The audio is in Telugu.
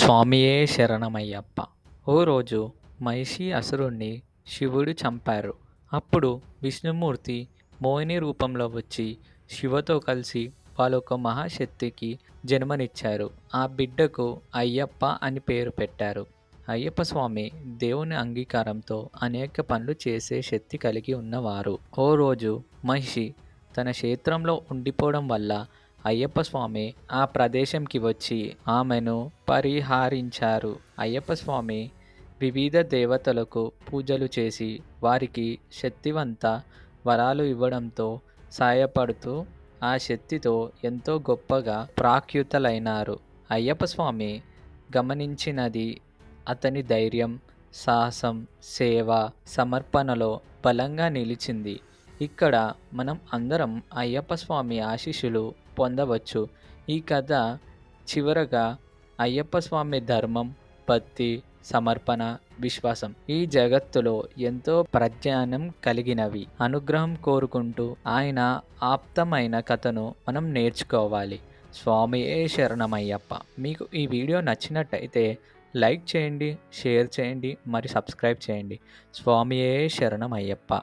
స్వామియే శరణమయ్యప్ప. ఓ రోజు మహిషి అసురుణ్ణి శివుడు చంపారు. అప్పుడు విష్ణుమూర్తి మోహిని రూపంలో వచ్చి శివతో కలిసి వాళ్ళొక మహాశక్తికి జన్మనిచ్చారు. ఆ బిడ్డకు అయ్యప్ప అని పేరు పెట్టారు. అయ్యప్ప స్వామి దేవుని అంగీకారంతో అనేక పనులు చేసే శక్తి కలిగి ఉన్నవారు. ఓ రోజు మహిషి తన క్షేత్రంలో ఉండిపోవడం వల్ల అయ్యప్ప స్వామి ఆ ప్రదేశంకి వచ్చి ఆమెను పరిహారించారు. అయ్యప్ప స్వామి వివిధ దేవతలకు పూజలు చేసి వారికి శక్తివంత వరాలు ఇవ్వడంతో సాయపడుతూ ఆ శక్తితో ఎంతో గొప్పగా ప్రాఖ్యుతులైనారు. అయ్యప్ప స్వామి గమనించినది అతని ధైర్యం సాహసం సేవ సమర్పణలో బలంగా నిలిచింది. ఇక్కడ మనం అందరం అయ్యప్ప స్వామి ఆశీస్సులు పొందవచ్చు. ఈ కథ చివరగా అయ్యప్ప స్వామి ధర్మం భక్తి సమర్పణ విశ్వాసం ఈ జగత్తులో ఎంతో ప్రజ్ఞానం కలిగినవి. అనుగ్రహం కోరుకుంటూ ఆయన ఆప్తమైన కథను మనం నేర్చుకోవాలి. స్వామియే శరణమయ్యప్ప మీకు ఈ వీడియో నచ్చినట్టయితే లైక్ చేయండి షేర్ చేయండి మరి సబ్స్క్రైబ్ చేయండి. స్వామియే శరణమయ్యప్ప